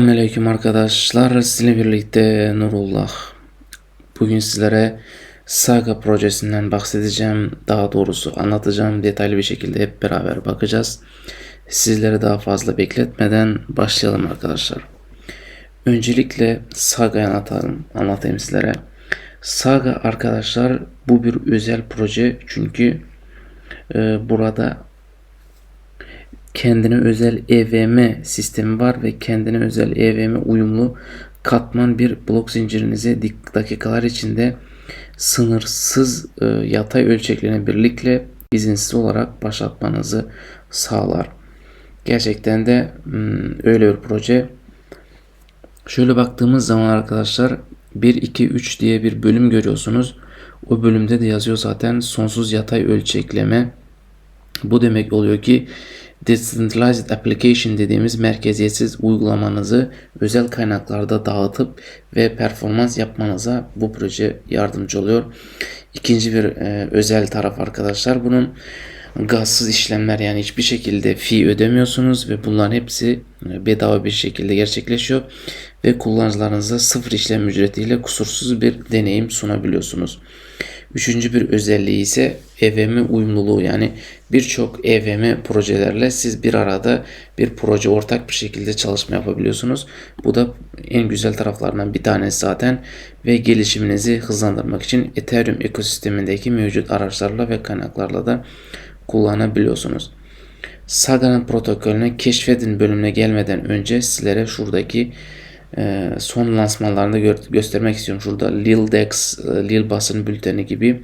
Selamünaleyküm arkadaşlar. Sizinle birlikte Nurullah. Bugün sizlere Saga projesinden bahsedeceğim. Daha doğrusu anlatacağım. Detaylı bir şekilde hep beraber bakacağız. Sizleri daha fazla bekletmeden başlayalım arkadaşlar. Öncelikle Saga'yı anlatalım, anlatayım sizlere. Saga arkadaşlar bu bir özel proje çünkü e, burada kendine özel EVM sistemi var ve kendine özel EVM uyumlu katman bir blok zincirinizi dakikalar içinde sınırsız e, yatay ölçeklerine birlikte izinsiz olarak başlatmanızı sağlar. Gerçekten de hmm, öyle bir proje. Şöyle baktığımız zaman arkadaşlar 1 2 3 diye bir bölüm görüyorsunuz. O bölümde de yazıyor zaten sonsuz yatay ölçekleme. Bu demek oluyor ki Decentralized Application dediğimiz merkeziyetsiz uygulamanızı özel kaynaklarda dağıtıp ve performans yapmanıza bu proje yardımcı oluyor. İkinci bir e, özel taraf arkadaşlar bunun gazsız işlemler yani hiçbir şekilde fee ödemiyorsunuz ve bunların hepsi e, bedava bir şekilde gerçekleşiyor ve kullanıcılarınıza sıfır işlem ücretiyle kusursuz bir deneyim sunabiliyorsunuz. Üçüncü bir özelliği ise EVM uyumluluğu yani birçok EVM projelerle siz bir arada bir proje ortak bir şekilde çalışma yapabiliyorsunuz. Bu da en güzel taraflarından bir tanesi zaten ve gelişiminizi hızlandırmak için Ethereum ekosistemindeki mevcut araçlarla ve kaynaklarla da kullanabiliyorsunuz. Saga'nın protokolüne keşfedin bölümüne gelmeden önce sizlere şuradaki e, son lansmanlarını gö- göstermek istiyorum. Şurada Lil Dex, e, Lil basın bülteni gibi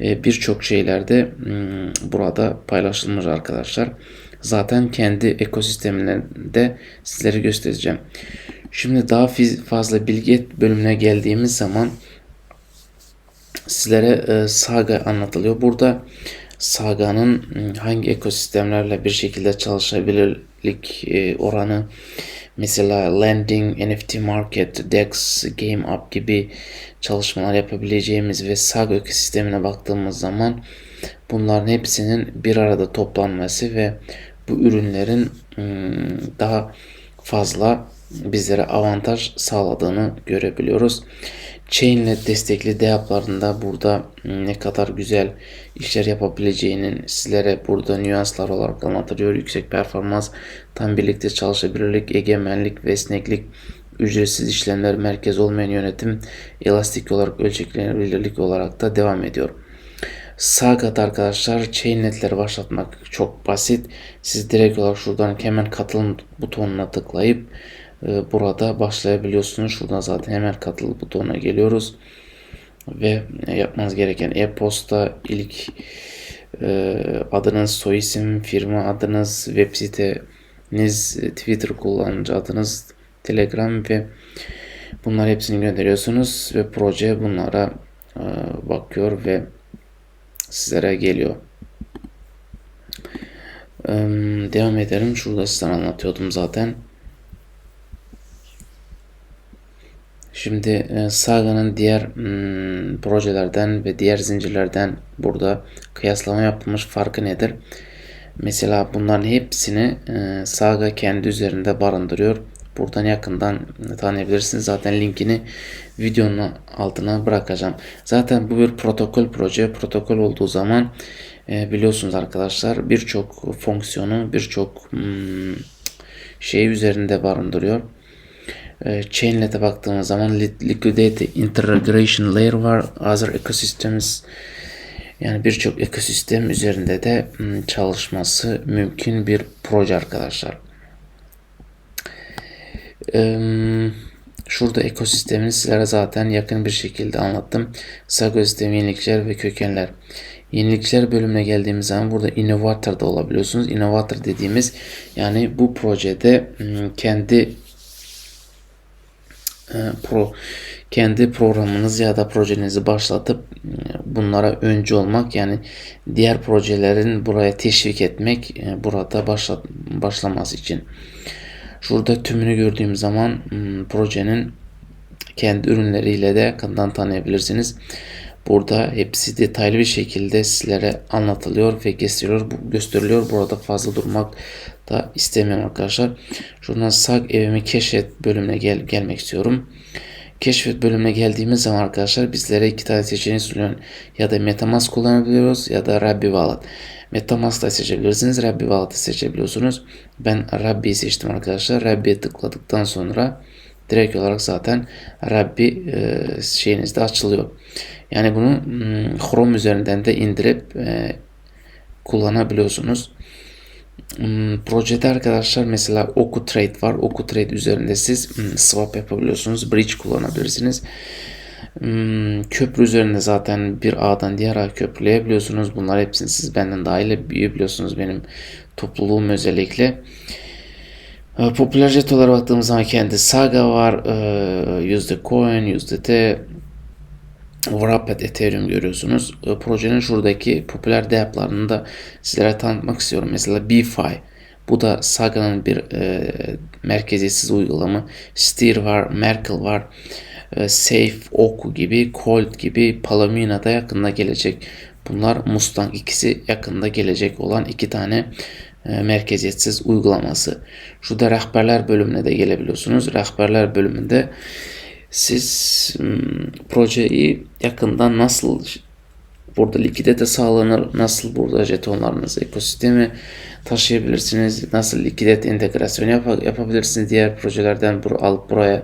e, birçok şeylerde hmm, burada paylaşılmış arkadaşlar. Zaten kendi ekosistemlerinde sizlere göstereceğim. Şimdi daha fazla bilgi bölümüne geldiğimiz zaman sizlere e, Saga anlatılıyor. Burada Saga'nın hmm, hangi ekosistemlerle bir şekilde çalışabilirlik e, oranı mesela lending, NFT market, DEX, game up gibi çalışmalar yapabileceğimiz ve Saga ekosistemine baktığımız zaman bunların hepsinin bir arada toplanması ve bu ürünlerin hmm, daha fazla bizlere avantaj sağladığını görebiliyoruz. Chainlet destekli DApp'larında burada ne kadar güzel işler yapabileceğinin sizlere burada nüanslar olarak anlatılıyor. Yüksek performans, tam birlikte çalışabilirlik, egemenlik ve esneklik, ücretsiz işlemler, merkez olmayan yönetim, elastik olarak ölçeklenebilirlik olarak da devam ediyor. Saga'da arkadaşlar chainletleri başlatmak çok basit. Siz direkt olarak şuradan hemen katılım butonuna tıklayıp burada başlayabiliyorsunuz. Şuradan zaten hemen katıl butonuna geliyoruz. Ve yapmanız gereken e-posta ilk e, adınız, soy isim, firma adınız, web siteniz, Twitter kullanıcı adınız, Telegram ve bunlar hepsini gönderiyorsunuz ve proje bunlara e, bakıyor ve sizlere geliyor. E, devam edelim. Şurada size anlatıyordum zaten. Şimdi e, Saga'nın diğer hmm, projelerden ve diğer zincirlerden burada kıyaslama yapılmış farkı nedir? Mesela bunların hepsini e, Saga kendi üzerinde barındırıyor. Buradan yakından tanıyabilirsiniz. Zaten linkini videonun altına bırakacağım. Zaten bu bir protokol proje. Protokol olduğu zaman e, biliyorsunuz arkadaşlar birçok fonksiyonu birçok hmm, şey üzerinde barındırıyor. E, Chainlet'e baktığımız zaman Liquidate Integration Layer var. Other Ecosystems yani birçok ekosistem üzerinde de hmm, çalışması mümkün bir proje arkadaşlar. Şurada ekosistemini sizlere zaten yakın bir şekilde anlattım. Sago sistemi yenilikler ve kökenler. Yenilikler bölümüne geldiğimiz zaman burada Innovator da olabiliyorsunuz. Innovator dediğimiz yani bu projede hmm, kendi pro kendi programınızı ya da projenizi başlatıp e, bunlara öncü olmak yani diğer projelerin buraya teşvik etmek e, burada başla, başlaması için. Şurada tümünü gördüğüm zaman hmm, projenin kendi ürünleriyle de yakından tanıyabilirsiniz. Burada hepsi detaylı bir şekilde sizlere anlatılıyor ve gösteriliyor. Burada fazla durmak da istemiyorum arkadaşlar. Şuradan SAG evimi keşfet bölümüne gel gelmek istiyorum. Keşfet bölümüne geldiğimiz zaman arkadaşlar bizlere iki tane seçeneği sunuyor. Ya da Metamask kullanabiliyoruz ya da Rabbi Wallet. Metamask da seçebilirsiniz. Rabbi Wallet'ı seçebiliyorsunuz. Ben Rabbi'yi seçtim arkadaşlar. Rabbi'ye tıkladıktan sonra direkt olarak zaten Rabbi e, şeyinizde açılıyor. Yani bunu hmm, Chrome üzerinden de indirip e, kullanabiliyorsunuz. Hmm, projede arkadaşlar mesela Oku Trade var. Oku Trade üzerinde siz hmm, swap yapabiliyorsunuz. Bridge kullanabilirsiniz. Hmm, köprü üzerinde zaten bir ağdan diğer ağa köprüleyebiliyorsunuz. Bunlar hepsini siz benden dahil biliyorsunuz benim topluluğum özellikle. E, Popüler jetolara baktığımız zaman kendi Saga var, e, USD Coin, USDT, Wrapped Ethereum görüyorsunuz. E, projenin şuradaki popüler dApp'larını da sizlere tanıtmak istiyorum. Mesela BeFi. Bu da Saga'nın bir e, merkeziyetsiz uygulama. Steer var, Merkle var. E, Safe, Oku gibi, Cold gibi, Palomino da yakında gelecek. Bunlar Mustang ikisi yakında gelecek olan iki tane e, merkeziyetsiz uygulaması. Şurada rehberler bölümüne de gelebiliyorsunuz. Rehberler bölümünde siz hmm, projeyi yakından nasıl burada likidite sağlanır, nasıl burada jetonlarınızı ekosistemi taşıyabilirsiniz, nasıl likidite entegrasyonu yap yapabilirsiniz diğer projelerden bur alıp buraya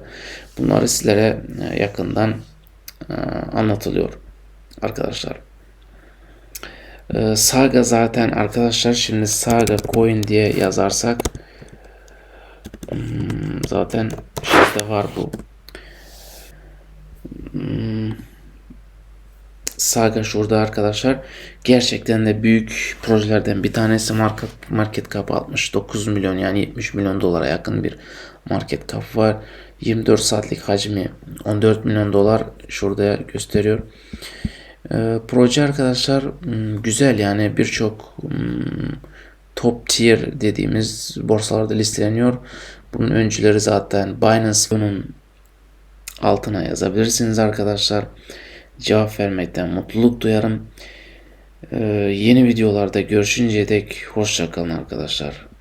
bunları sizlere e, yakından e, anlatılıyor arkadaşlar. E, Saga zaten arkadaşlar şimdi Saga Coin diye yazarsak hmm, zaten işte var bu Hmm. Saga şurada arkadaşlar. Gerçekten de büyük projelerden bir tanesi market, market cap 69 milyon yani 70 milyon dolara yakın bir market cap var. 24 saatlik hacmi 14 milyon dolar şurada gösteriyor. Ee, proje arkadaşlar hmm, güzel yani birçok hmm, top tier dediğimiz borsalarda listeleniyor. Bunun öncüleri zaten Binance altına yazabilirsiniz arkadaşlar. Cevap vermekten mutluluk duyarım. Ee, yeni videolarda görüşünceye dek hoşçakalın arkadaşlar.